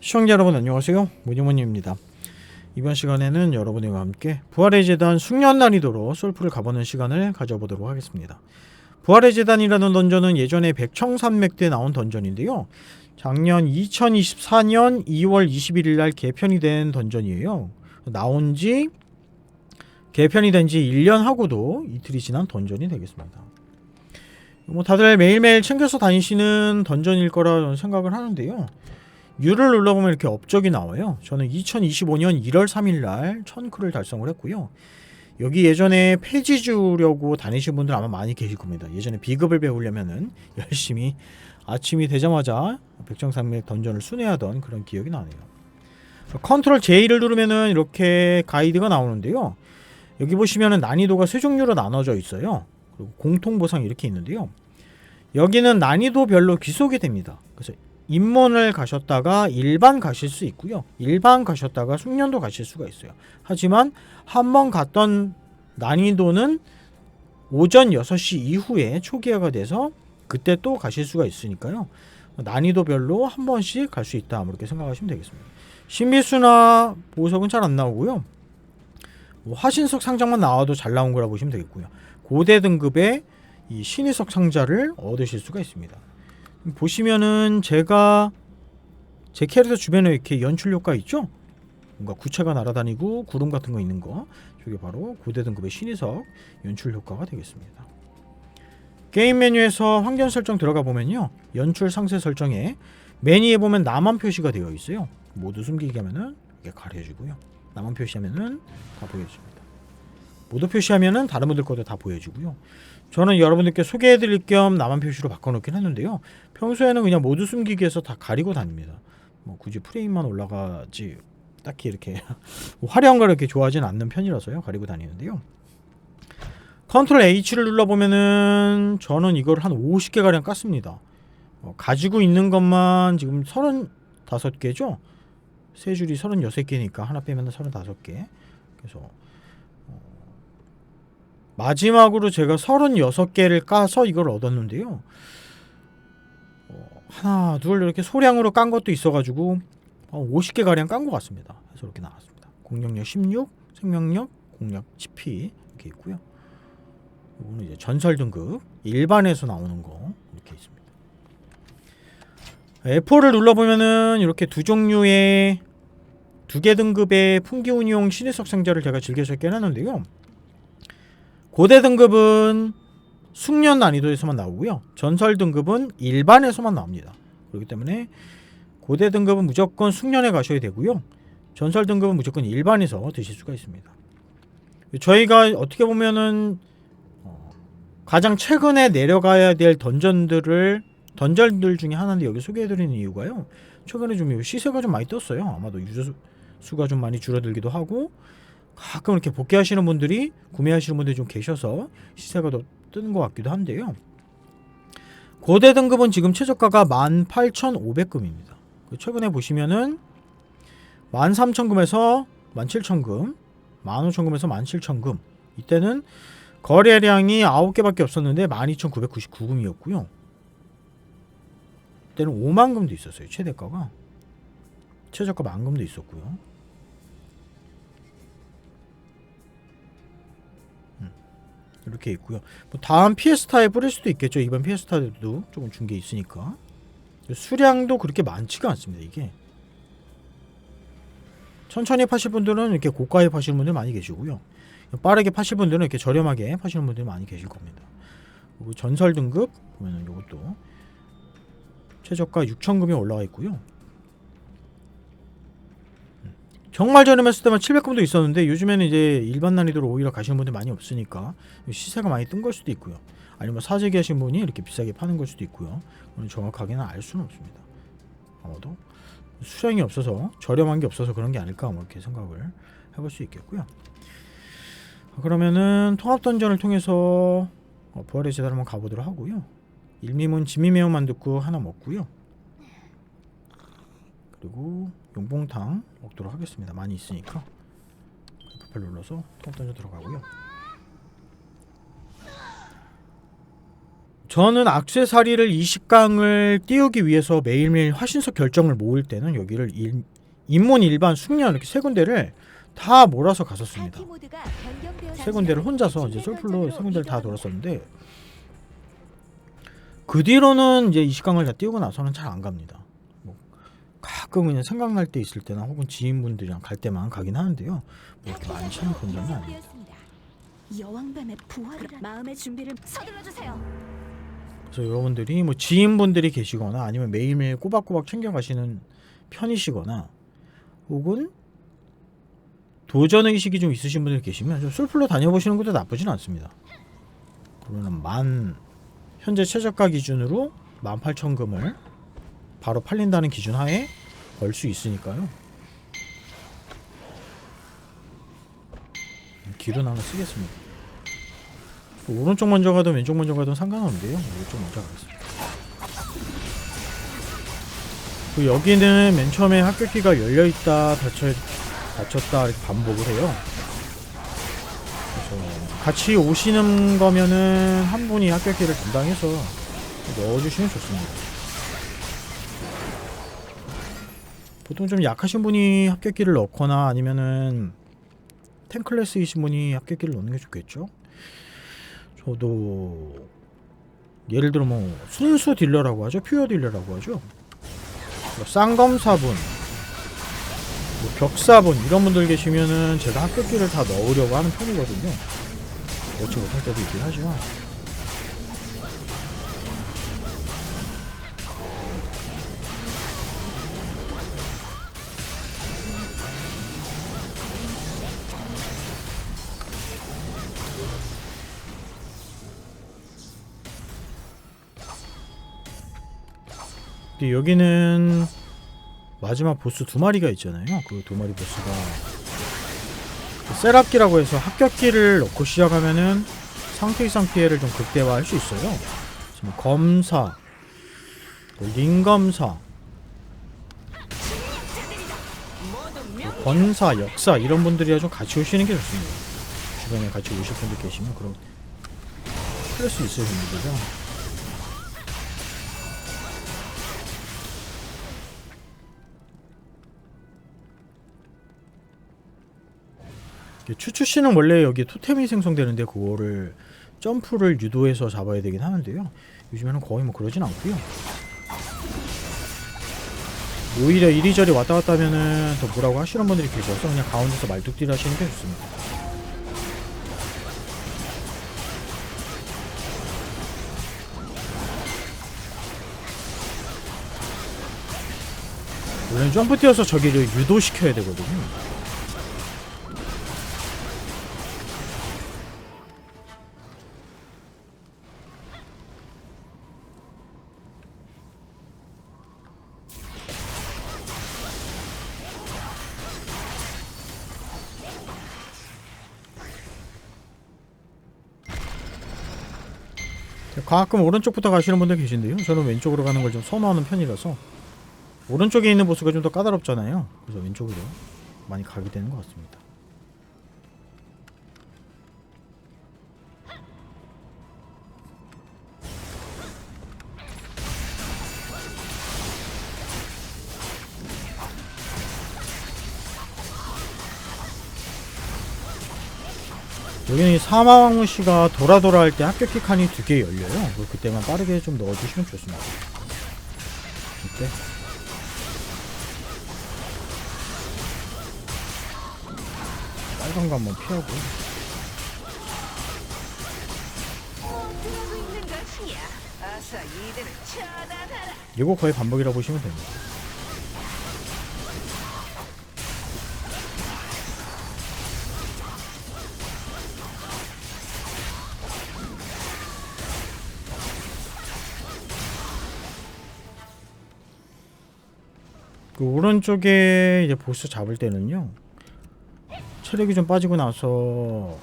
시청자 여러분 안녕하세요. 문희모님입니다. 이번 시간에는 여러분과 함께 부활의 재단 숙련 난이도로 솔프를 가보는 시간을 가져보도록 하겠습니다. 부활의 재단이라는 던전은 예전에 백청산맥 때 나온 던전인데요. 작년 2024년 2월 21일 날 개편이 된 던전이에요. 나온 지 개편이 된 지 1년 하고도 이틀이 지난 던전이 되겠습니다. 뭐 다들 매일매일 챙겨서 다니시는 던전일 거라 생각을 하는데요 U를 눌러보면 이렇게 업적이 나와요. 저는 2025년 1월 3일 날 1000크를 달성을 했고요. 여기 예전에 폐지 주려고 다니신 분들 아마 많이 계실 겁니다. 예전에 비급을 배우려면은 열심히 아침이 되자마자 백정산맥 던전을 순회하던 그런 기억이 나네요. 컨트롤 J를 누르면은 이렇게 가이드가 나오는데요. 여기 보시면은 난이도가 세 종류로 나눠져 있어요. 그리고 공통 보상이 이렇게 있는데요. 여기는 난이도별로 귀속이 됩니다. 그래서 입문을 가셨다가 일반 가실 수 있고요. 일반 가셨다가 숙련도 가실 수가 있어요. 하지만 한번 갔던 난이도는 오전 6시 이후에 초기화가 돼서 그때 또 가실 수가 있으니까요. 난이도별로 한 번씩 갈 수 있다. 뭐 이렇게 생각하시면 되겠습니다. 신비수나 보석은 잘 안 나오고요. 뭐 화신석 상장만 나와도 잘 나온 거라 보시면 되겠고요. 고대 등급의 이 신의석 상자를 얻으실 수가 있습니다. 보시면은 제가 제 캐릭터 주변에 이렇게 연출 효과 있죠? 뭔가 구체가 날아다니고 구름 같은 거 있는 거 저게 바로 고대 등급의 신의석 연출 효과가 되겠습니다. 게임 메뉴에서 환경 설정 들어가 보면요 연출 상세 설정에 메뉴에 보면 나만 표시가 되어 있어요. 모두 숨기게 하면은 이게 가려지고요. 나만 표시하면은 다 보여줍니다. 모두 표시하면은 다른 분들 것도 다 보여주고요. 저는 여러분들께 소개해드릴 겸 나만 표시로 바꿔놓긴 했는데요. 평소에는 그냥 모두 숨기기 해서 다 가리고 다닙니다. 뭐 굳이 프레임만 올라가지 딱히 이렇게 화려한 걸 이렇게 좋아하진 않는 편이라서요. 가리고 다니는데요. 컨트롤 H를 눌러보면은 저는 이걸 한 50개 가량 깠습니다. 어, 가지고 있는 것만 지금 35개죠? 세 줄이 36개니까 하나 빼면 35개. 그래서 마지막으로 제가 36개를 까서 이걸 얻었는데요. 어, 하나, 둘 이렇게 소량으로 깐 것도 있어가지고 어, 50개 가량 깐 것 같습니다. 그래서 이렇게 나왔습니다. 공격력 16, 생명력, 공략 10p 이렇게 있고요. 이거는 이제 전설 등급 일반에서 나오는 거 이렇게 있습니다. F4를 눌러보면은 이렇게 두 종류의 두 개 등급의 풍기운용 신의석 상자를 제가 즐겨 적긴 하는데요. 고대 등급은 숙련 난이도에서만 나오고요. 전설 등급은 일반에서만 나옵니다. 그렇기 때문에 고대 등급은 무조건 숙련에 가셔야 되고요. 전설 등급은 무조건 일반에서 드실 수가 있습니다. 저희가 어떻게 보면은 어, 가장 최근에 내려가야 될 던전들을 던전들 중에 하나인데 여기 소개해드리는 이유가요. 최근에 좀 시세가 좀 많이 떴어요. 아마도 유저 수가 좀 많이 줄어들기도 하고 가끔 이렇게 복귀하시는 분들이 구매하시는 분들이 좀 계셔서 시세가 더 뜨는 것 같기도 한데요. 고대 등급은 지금 최저가가 18,500금입니다. 그 최근에 보시면은 13,000금에서 17,000금, 15,000금에서 17,000금. 이때는 거래량이 9개밖에 없었는데 12,999금이었고요. 이때는 5만금도 있었어요. 최대가가. 최저가 만금도 있었고요. 이렇게 있고요. 뭐 다음 피에스타에 뿌릴 수도 있겠죠. 이번 피에스타에도 조금 준 게 있으니까 수량도 그렇게 많지가 않습니다. 이게 천천히 파실 분들은 이렇게 고가에 파시는 분들 많이 계시고요. 빠르게 파실 분들은 이렇게 저렴하게 파시는 분들이 많이 계실 겁니다. 그리고 전설 등급 보면은 이것도 최저가 6천금이 올라와 있고요. 정말 저렴했을 때만 700금도 있었는데 요즘에는 이제 일반 난이도로 오히려 가시는 분들 많이 없으니까 시세가 많이 뜬 걸 수도 있고요. 아니면 사재기 하신 분이 이렇게 비싸게 파는 걸 수도 있고요. 정확하게는 알 수는 없습니다. 아마도 수량이 없어서 저렴한 게 없어서 그런 게 아닐까 뭐 이렇게 생각을 해볼 수 있겠고요. 그러면은 통합 던전을 통해서 어, 부활의 제단 한번 가보도록 하고요. 일미문 진미매운만 듣고 하나 먹고요. 그리고 용봉탕 먹도록 하겠습니다. 많이 있으니까 F8 눌러서 통합 던전 들어가고요. 저는 악세사리를 20강을 띄우기 위해서 매일매일 화신석 결정을 모을 때는 여기를 일, 입문 일반 숙련 이렇게 세 군데를 다 몰아서 갔었습니다. 세 군데를 혼자서 이제 솔플로 세 군데를 다 돌았었는데 그 뒤로는 이제 20강을 다 띄우고 나서는 잘 안 갑니다. 뭐 가끔 그냥 생각날 때 있을 때나 혹은 지인분들이랑 갈 때만 가긴 하는데요. 뭐 이렇게 많이 찾는 본점은 아니에요. 여왕밤의 부활이라 마음의 준비를 서둘러 주세요. 그래서 여러분들이 뭐 지인분들이 계시거나 아니면 매일매일 꼬박꼬박 챙겨가시는 편이시거나 혹은 도전 의식이 좀 있으신 분들 계시면 좀 솔플로 다녀보시는 것도 나쁘진 않습니다. 그러면 만 현재 최저가 기준으로 18,000금을 바로 팔린다는 기준 하에 벌 수 있으니까요. 길은 하나 쓰겠습니다. 오른쪽 먼저 가든 왼쪽 먼저 가든 상관없는데요. 오른쪽 먼저 가겠습니다. 그 여기는 맨 처음에 합격기가 열려 있다 닫혀 닫혔다 이렇게 반복을 해요. 그래서 같이 오시는 거면은 한 분이 합격기를 담당해서 넣어주시면 좋습니다. 보통 좀 약하신 분이 합격기를 넣거나 아니면은 탱클래스이신 분이 합격기를 넣는 게 좋겠죠. 저도 예를 들어 뭐 순수 딜러라고 하죠? 퓨어 딜러라고 하죠? 뭐 쌍검사분 뭐 격사분 이런 분들 계시면은 제가 합격기를 다 넣으려고 하는 편이거든요. 넣지 못할 때도 있긴 하지만 근데 여기는 마지막 보스 두 마리가 있잖아요. 그 두 마리 보스가 그 세랍기라고 해서 합격기를 넣고 시작하면은 상태 이상 피해를 좀 극대화할 수 있어요. 지금 검사, 뭐 링검사, 뭐 권사, 역사 이런 분들이랑 좀 같이 오시는 게 좋습니다. 주변에 같이 오실 분들 계시면 그런 스트레스 있으신 분들이죠. 추추 씨는 원래 여기 토템이 생성되는데 그거를 점프를 유도해서 잡아야 되긴 하는데요. 요즘에는 거의 뭐 그러진 않고요. 오히려 이리저리 왔다 갔다 하면은 더 뭐라고 하시는 분들이 계셔서 그냥 가운데서 말뚝질 하시는 게 좋습니다. 원래 점프 뛰어서 저기를 유도시켜야 되거든요. 가끔 오른쪽부터 가시는 분들 계신데요. 저는 왼쪽으로 가는 걸 좀 선호하는 편이라서 오른쪽에 있는 보스가 좀 더 까다롭잖아요. 그래서 왼쪽으로 많이 가게 되는 것 같습니다. 여기는 이 사마왕무 씨가 돌아 돌아 할 때 합격키 칸이 두 개 열려요. 그때만 빠르게 좀 넣어주시면 좋습니다. 이때 빨간 거 한번 피하고. 이거 거의 반복이라 고 보시면 됩니다. 그 오른쪽에 이제 보스 잡을 때는요 체력이 좀 빠지고 나서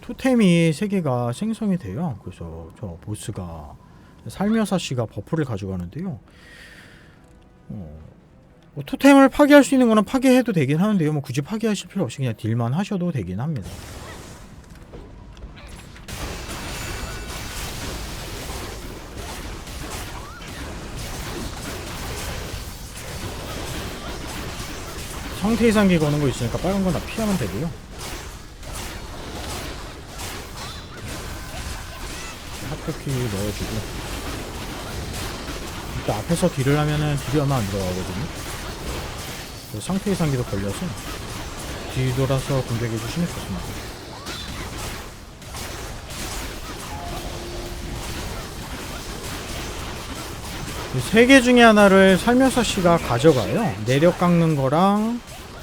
토템이 세 개가 생성이 돼요. 그래서 저 보스가 살며사 씨가 버프를 가져가는데요. 어, 뭐 토템을 파괴할 수 있는 거는 파괴해도 되긴 하는데요. 뭐 굳이 파괴하실 필요 없이 그냥 딜만 하셔도 되긴 합니다. 성태 이상기 거는 거 있으니까 빨간 건 다 피하면 되고요. 핫도키 넣어주고 일단 앞에서 딜을 하면은 딜이 얼마 안 들어가거든요. 상태 이상기도 걸려서 뒤돌아서 공격해 주시면 좋습니다. 세개 중에 하나를 살면서 씨가 가져가요. 내력 깎는 거랑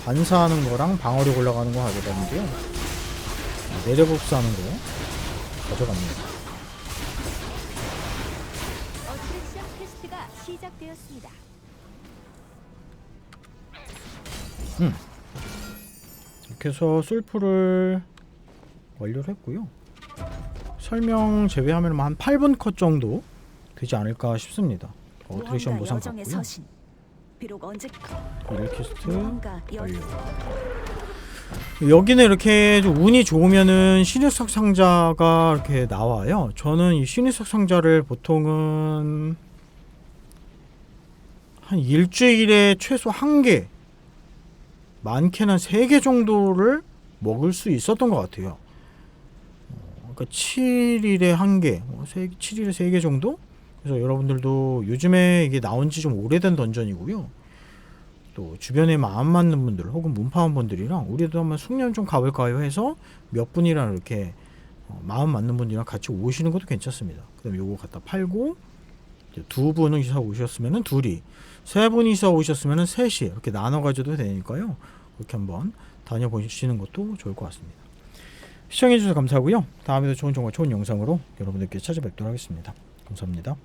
반사하는 거랑 방어력 올라가는 거 가져가는데요. 아, 내력 흡수하는 거 가져갑니다. 테스트가 시작되었습니다. 이렇게 해서 솔프를 완료를 했고요. 설명 제외하면 한 8분 컷 정도 되지 않을까 싶습니다. 무언가 보상 받고요. 비록 언제 릴키스트 무언가 여 완료. 여기는 이렇게 좀 운이 좋으면은 신유석 상자가 이렇게 나와요. 저는 이 신유석 상자를 보통은 한 일주일에 최소 한 개, 많게는 세 개 정도를 먹을 수 있었던 것 같아요. 어, 그러니까 7일에 한 개, 뭐 세, 7일에 세 개 정도? 그래서 여러분들도 요즘에 이게 나온 지 좀 오래된 던전이고요. 또 주변에 마음 맞는 분들 혹은 문파원 분들이랑 우리도 한번 숙련 좀 가볼까요 해서 몇 분이랑 이렇게 어, 마음 맞는 분들이랑 같이 오시는 것도 괜찮습니다. 그다음 요거 갖다 팔고 두 분이서 오셨으면은 둘이 세 분이서 오셨으면은 셋이 이렇게 나눠 가져도 되니까요. 그렇게 한번 다녀보시는 것도 좋을 것 같습니다. 시청해주셔서 감사하고요. 다음에도 좋은 정보, 좋은 영상으로 여러분들께 찾아뵙도록 하겠습니다. 감사합니다.